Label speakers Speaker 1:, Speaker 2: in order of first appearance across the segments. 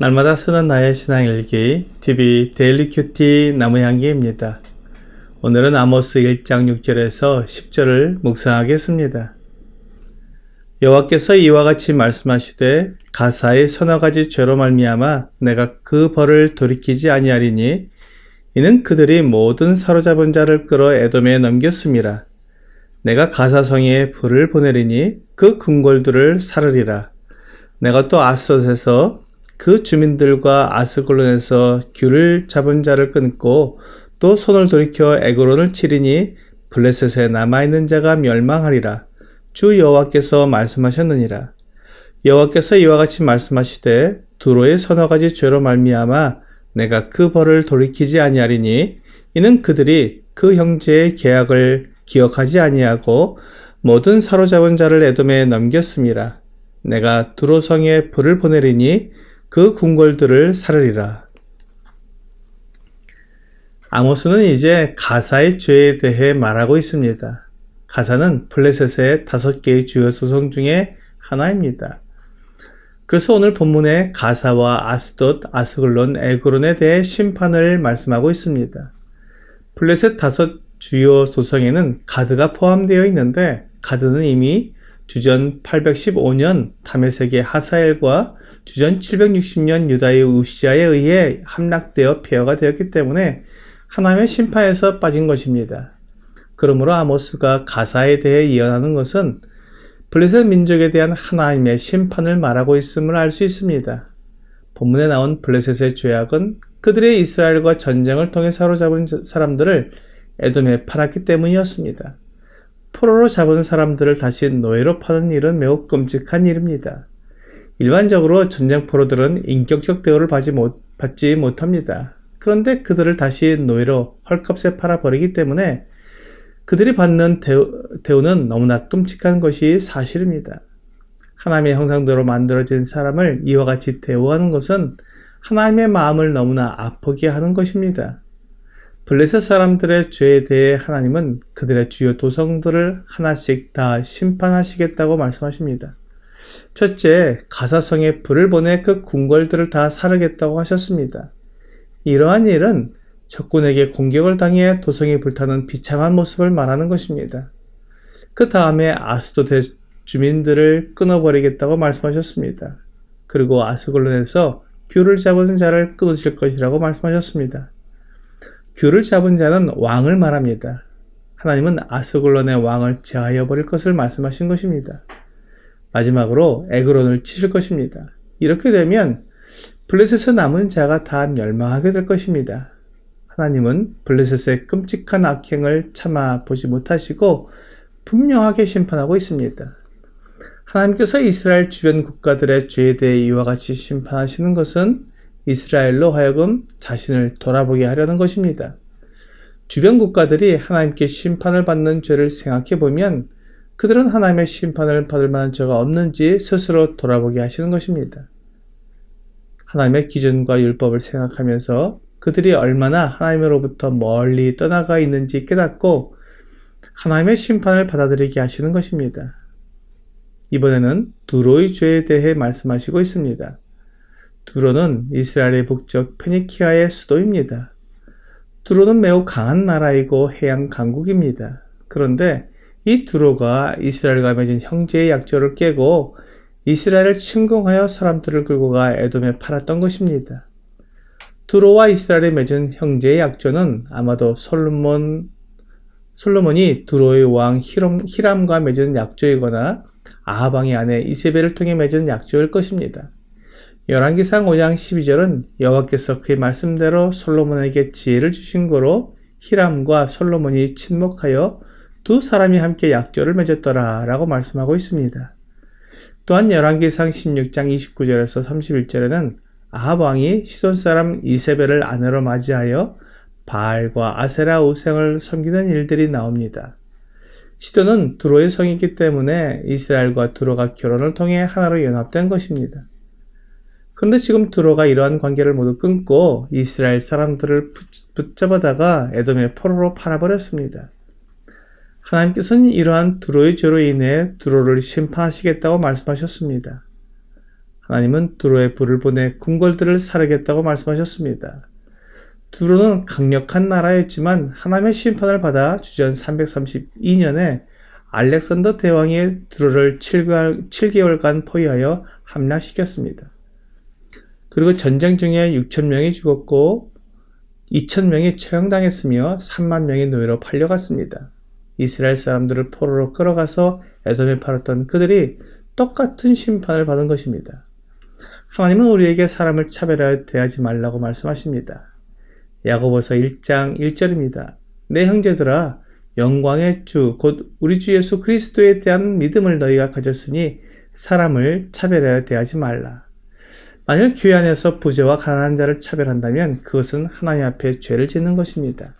Speaker 1: 날마다 쓰는 나의 신앙 일기 TV 데일리 큐티 나무향기입니다. 오늘은 아모스 1장 6절에서 10절을 묵상하겠습니다. 여호와께서 이와 같이 말씀하시되 가사의 서너 가지 죄로 말미암아 내가 그 벌을 돌이키지 아니하리니 이는 그들이 모든 사로잡은 자를 끌어 에돔에 넘겼음이라 내가 가사성에 불을 보내리니 그 궁궐들을 사르리라 내가 또 아스돗에서 그 주민들과 아스글론에서 귤을 잡은 자를 끊고 또 손을 돌이켜 에그론을 치리니 블레셋에 남아있는 자가 멸망하리라. 주 여호와께서 말씀하셨느니라. 여호와께서 이와 같이 말씀하시되 두로의 서너 가지 죄로 말미암아 내가 그 벌을 돌이키지 아니하리니 이는 그들이 그 형제의 계약을 기억하지 아니하고 모든 사로잡은 자를 에돔에 넘겼음이라. 내가 두로성에 불을 보내리니 그 궁궐들을 사르리라. 아모스는 이제 가사의 죄에 대해 말하고 있습니다. 가사는 블레셋의 다섯 개의 주요 소송 중에 하나입니다. 그래서 오늘 본문에 가사와 아스돗, 아스글론, 에그론에 대해 심판을 말씀하고 있습니다. 블레셋 다섯 주요 소송에는 가드가 포함되어 있는데 가드는 이미 주전 815년 다메섹의 하사엘과 주전 760년 유다의 우시아에 의해 함락되어 폐허가 되었기 때문에 하나님의 심판에서 빠진 것입니다. 그러므로 아모스가 가사에 대해 예언하는 것은 블레셋 민족에 대한 하나님의 심판을 말하고 있음을 알 수 있습니다. 본문에 나온 블레셋의 죄악은 그들의 이스라엘과 전쟁을 통해 사로잡은 사람들을 에돔에 팔았기 때문이었습니다. 포로로 잡은 사람들을 다시 노예로 파는 일은 매우 끔찍한 일입니다. 일반적으로 전쟁 포로들은 인격적 대우를 받지, 못, 받지 못합니다. 그런데 그들을 다시 노예로 헐값에 팔아버리기 때문에 그들이 받는 대우, 대우는 너무나 끔찍한 것이 사실입니다. 하나님의 형상대로 만들어진 사람을 이와 같이 대우하는 것은 하나님의 마음을 너무나 아프게 하는 것입니다. 블레셋 사람들의 죄에 대해 하나님은 그들의 주요 도성들을 하나씩 다 심판하시겠다고 말씀하십니다. 첫째, 가사성에 불을 보내 그 궁궐들을 다 사르겠다고 하셨습니다. 이러한 일은 적군에게 공격을 당해 도성이 불타는 비참한 모습을 말하는 것입니다. 그 다음에 아스도대 주민들을 끊어버리겠다고 말씀하셨습니다. 그리고 아스글론에서 귤을 잡은 자를 끊으실 것이라고 말씀하셨습니다. 귤을 잡은 자는 왕을 말합니다. 하나님은 아스글론의 왕을 제하여 버릴 것을 말씀하신 것입니다. 마지막으로 에그론을 치실 것입니다. 이렇게 되면 블레셋에 남은 자가 다 멸망하게 될 것입니다. 하나님은 블레셋의 끔찍한 악행을 참아 보지 못하시고 분명하게 심판하고 있습니다. 하나님께서 이스라엘 주변 국가들의 죄에 대해 이와 같이 심판하시는 것은 이스라엘로 하여금 자신을 돌아보게 하려는 것입니다. 주변 국가들이 하나님께 심판을 받는 죄를 생각해 보면 그들은 하나님의 심판을 받을 만한 죄가 없는지 스스로 돌아보게 하시는 것입니다. 하나님의 기준과 율법을 생각하면서 그들이 얼마나 하나님으로부터 멀리 떠나가 있는지 깨닫고 하나님의 심판을 받아들이게 하시는 것입니다. 이번에는 두로의 죄에 대해 말씀하시고 있습니다. 두로는 이스라엘의 북쪽 페니키아의 수도입니다. 두로는 매우 강한 나라이고 해양 강국입니다. 그런데 이 두로가 이스라엘과 맺은 형제의 약조를 깨고 이스라엘을 침공하여 사람들을 끌고 가 에돔에 팔았던 것입니다. 두로와 이스라엘이 맺은 형제의 약조는 아마도 솔로몬 솔로몬이 두로의 왕 히람, 히람과 맺은 약조이거나 아하방의 아내 이세벨을 통해 맺은 약조일 것입니다. 열왕기상 5장 12절은 여호와께서 그의 말씀대로 솔로몬에게 지혜를 주신 거로 히람과 솔로몬이 친목하여 두 사람이 함께 약조를 맺었더라 라고 말씀하고 있습니다. 또한 열왕기상 16장 29절에서 31절에는 아합 왕이 시돈 사람 이세벨을 아내로 맞이하여 바알과 아세라 우생을 섬기는 일들이 나옵니다. 시돈은 두로의 성이기 때문에 이스라엘과 두로가 결혼을 통해 하나로 연합된 것입니다. 그런데 지금 두로가 이러한 관계를 모두 끊고 이스라엘 사람들을 붙잡아다가 에돔의 포로로 팔아버렸습니다. 하나님께서는 이러한 두로의 죄로 인해 두로를 심판하시겠다고 말씀하셨습니다. 하나님은 두로에 불을 보내 궁궐들을 사르겠다고 말씀하셨습니다. 두로는 강력한 나라였지만 하나님의 심판을 받아 주전 332년에 알렉산더 대왕이 두로를 7개월간 포위하여 함락시켰습니다. 그리고 전쟁 중에 6천 명이 죽었고 2천 명이 처형당했으며 3만 명이 노예로 팔려갔습니다. 이스라엘 사람들을 포로로 끌어가서 에돔에 팔았던 그들이 똑같은 심판을 받은 것입니다. 하나님은 우리에게 사람을 차별하여 대하지 말라고 말씀하십니다. 야고보서 1장 1절입니다. 내 형제들아 영광의 주 곧 우리 주 예수 그리스도에 대한 믿음을 너희가 가졌으니 사람을 차별하여 대하지 말라. 만일 교회 안에서 부재와 가난한 자를 차별한다면 그것은 하나님 앞에 죄를 짓는 것입니다.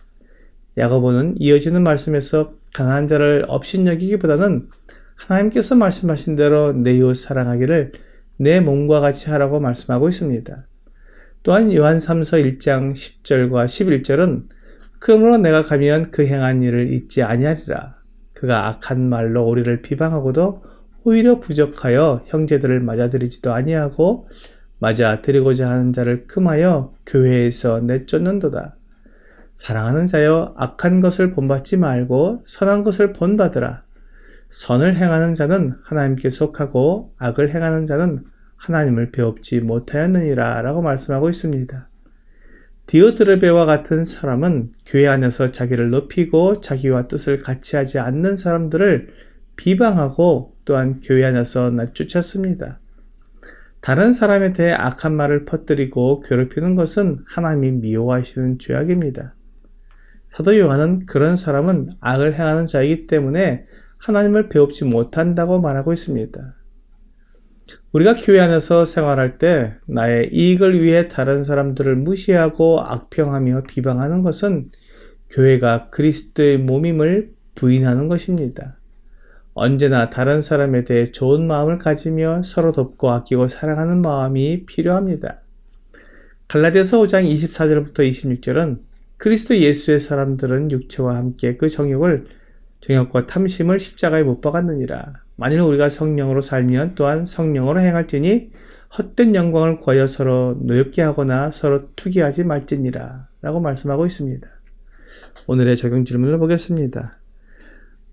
Speaker 1: 야고보는 이어지는 말씀에서 가난한 자를 업신여기기보다는 하나님께서 말씀하신 대로 내 이웃 사랑하기를 내 몸과 같이 하라고 말씀하고 있습니다. 또한 요한 3서 1장 10절과 11절은 그러므로 내가 가면 그 행한 일을 잊지 아니하리라. 그가 악한 말로 우리를 비방하고도 오히려 부족하여 형제들을 맞아들이지도 아니하고 맞아 드리고자 하는 자를 금하여 교회에서 내쫓는도다. 사랑하는 자여 악한 것을 본받지 말고 선한 것을 본받으라. 선을 행하는 자는 하나님께 속하고 악을 행하는 자는 하나님을 배웁지 못하였느니라 라고 말씀하고 있습니다. 디오드르베와 같은 사람은 교회 안에서 자기를 높이고 자기와 뜻을 같이 하지 않는 사람들을 비방하고 또한 교회 안에서 낮추쳤습니다. 다른 사람에 대해 악한 말을 퍼뜨리고 괴롭히는 것은 하나님이 미워하시는 죄악입니다. 사도 요한은 그런 사람은 악을 행하는 자이기 때문에 하나님을 배웁지 못한다고 말하고 있습니다. 우리가 교회 안에서 생활할 때 나의 이익을 위해 다른 사람들을 무시하고 악평하며 비방하는 것은 교회가 그리스도의 몸임을 부인하는 것입니다. 언제나 다른 사람에 대해 좋은 마음을 가지며 서로 돕고 아끼고 사랑하는 마음이 필요합니다. 갈라디아서 5장 24절부터 26절은 그리스도 예수의 사람들은 육체와 함께 그 정욕을 정욕과 탐심을 십자가에 못 박았느니라. 만일 우리가 성령으로 살면 또한 성령으로 행할지니 헛된 영광을 구하여 서로 노엽게 하거나 서로 투기하지 말지니라. 라고 말씀하고 있습니다. 오늘의 적용 질문을 보겠습니다.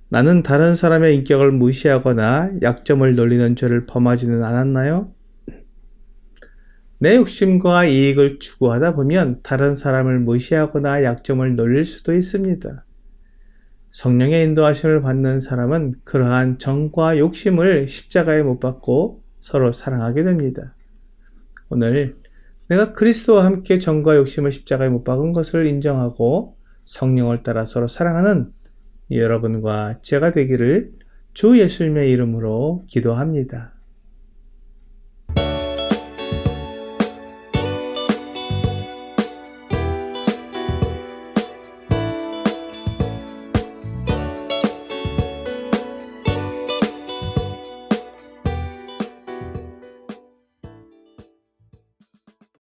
Speaker 1: 나는 다른 사람의 인격을 무시하거나 약점을 놀리는 죄를 범하지는 않았나요? 내 욕심과 이익을 추구하다 보면 다른 사람을 무시하거나 약점을 놀릴 수도 있습니다. 성령의 인도하심을 받는 사람은 그러한 정과 욕심을 십자가에 못 박고 서로 사랑하게 됩니다. 오늘 내가 그리스도와 함께 정과 욕심을 십자가에 못 박은 것을 인정하고 성령을 따라 서로 사랑하는 여러분과 제가 되기를 주 예수님의 이름으로 기도합니다.